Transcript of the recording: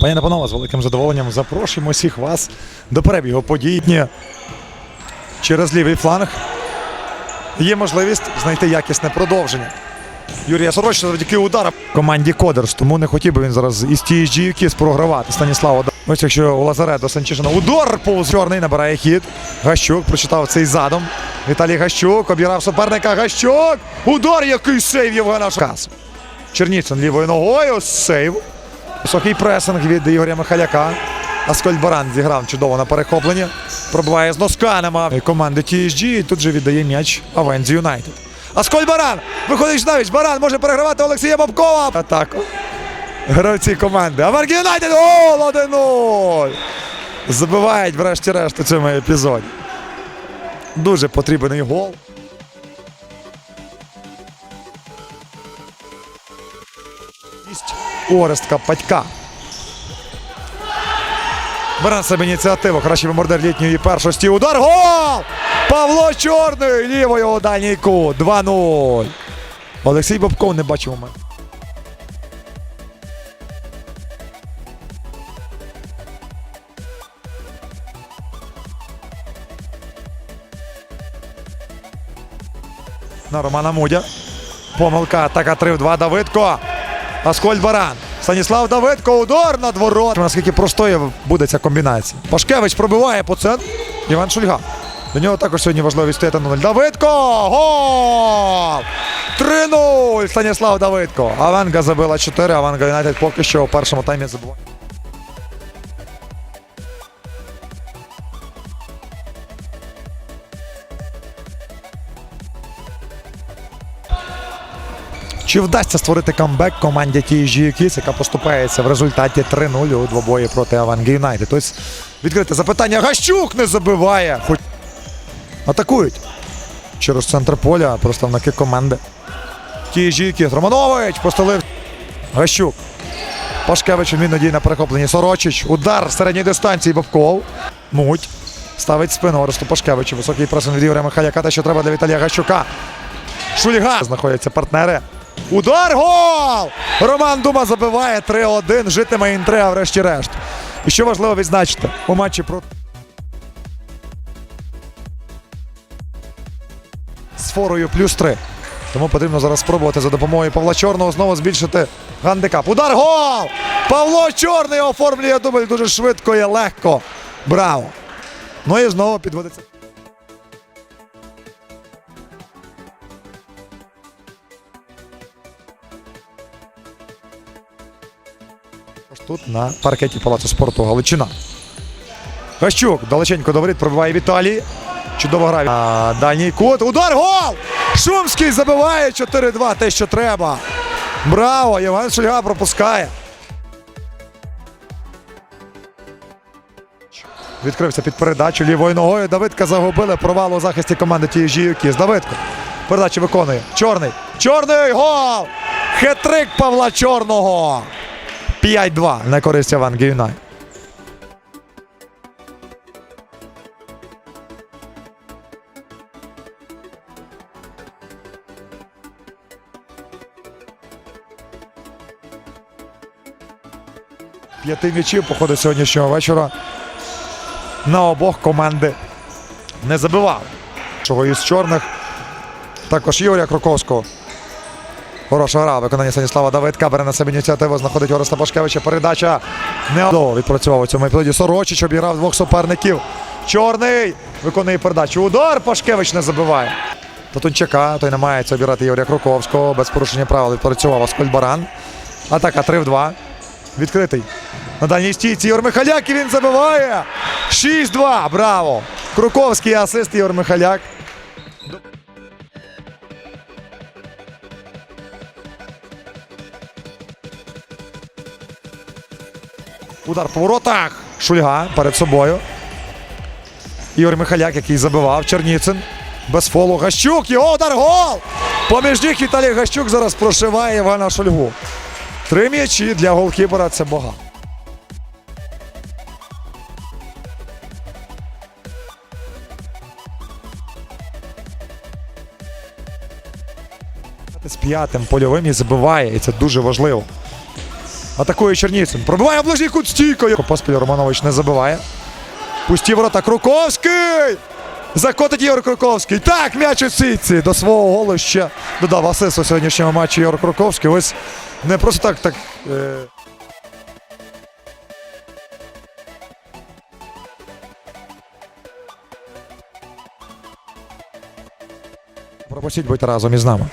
Пані та панове, з великим задоволенням запрошуємо всіх вас до перебігу подій. Через лівий фланг є можливість знайти якісне продовження. Юрія Сороча завдяки ударам команді Кодерс, тому не хотів би він зараз із тієї Гівкіс програвати. Станіслав Ось якщо Лазаре до Санчишина удар повз чорний набирає хід. Гащук прочитав цей задом. Віталій Гащук обіграв суперника. Гащук! Удар, який сейв Євгена Шкас. Черніцин лівою ногою. Сейв. Високий пресинг від Ігоря Михаляка. Аскольд Баран зіграв чудово на перехопленні. Пробиває з носка нема команди TSG. І тут же віддає м'яч Авензі Юнайтед. Аскольд Баран! Виходить Жнавіч. Баран може перегравати Олексія Бабкова. Атаку. Гравці команди. Авензі Юнайтед! Гол 1-0! Забивають врешті-решт у цьому епізоді. Дуже потрібний гол. Орестка Патька. Бере себе ініціативу. Кращий бомбардир літньої першості. Удар. Гол! Павло Чорний! Лівою у дальній кут. 2-0. Олексій Бабков не бачив момент. На Романа Мудя. Помилка. Атака 3 в 2. Давидко. Аскольд Баран. Станіслав Давидко. Удар на дворот. Наскільки простою буде ця комбінація. Пашкевич пробиває по центру. Іван Шульга. До нього також сьогодні важливо стояти на 0. Давидко! Гол! 3-0! Станіслав Давидко. Аванга забила 4. Аванга Юнайтед поки що у першому таймі забуває. Чи вдасться створити камбек команді TSG Kiss, яка поступається в результаті 3-0 у двобої проти Аванги Юнайтед? Тобто відкрите запитання. Гащук не забиває. Хоч атакують через центр поля, представники команди. TSG Kiss. Романович постелив. Гащук. Пашкевич він на перехопленні. Сорочич. Удар середньої дистанції Бабков. Муть. Ставить спину Оресту Пашкевичу. Високий пресинг від Ігоря Михаляка. Те, що треба для Віталія Гащука. Шульга. Знаходяться партнери. Удар гол! Роман Дума забиває 3-1. Житиме інтрига врешті-решт. І що важливо відзначити у матчі проти з форою плюс 3. Тому потрібно зараз спробувати за допомогою Павла Чорного знову збільшити гандикап. Удар гол! Павло Чорний оформлює дубль дуже швидко і легко. Браво! Ну і знову підводиться. Тут на паркеті Палацу спорту Галичина. Гащук далеченько до воріт пробиває Віталій. Чудово грає. А, дальній кут. Удар гол! Шумський забиває 4-2. Те, що треба. Браво! Євген Шульга пропускає. Відкрився під передачу лівою ногою. Давидка загубили провал у захисті команди TSG Юкіс. Давидко. Передачу виконує. Чорний. Чорний гол! Хетрик Павла Чорного. 5-2 на користь Аванги Юнай. П'яти м'ячів по ходу сьогоднішнього вечора на обох команди не забивали. Чого із чорних також Юрія Кроковського. Хороша гра. Виконання Станіслава Давидка бере на себе ініціативу. Знаходить Ореста Пашкевича. Передача не у цьому епізоді. Сорочич обіграв двох суперників. Чорний виконує передачу. Удар Пашкевич не забиває. Татунчака, той намагається обіграти Ігоря Круковського. Без порушення правил відпрацював Аскольд Баран. Атака 3 в 2. Відкритий. На дальній стійці Ігор Михаляк і він забиває. 6-2. Браво! Круковський асист Ігор Михаляк. Удар по воротах. Шульга перед собою. Ігор Михаляк, який забивав. Черніцин. Без фолу. Гащук. Його удар гол! Поміж них Віталій Гащук зараз прошиває Івана Шульгу. Три м'ячі для голкіпера це багато. З п'ятим польовим і забиває, і це дуже важливо. Атакує Чернівцин. Пробиває ближній кут стійкою. Поспіль Романович не забиває. Пусті ворота. Круковський! Закотить Єгор Круковський. Так, м'яч у сітці. До свого голу ще додав асист у сьогоднішньому матчі Єгор Круковський. Ось не просто так. так е... Пропустіть, будьте разом із нами.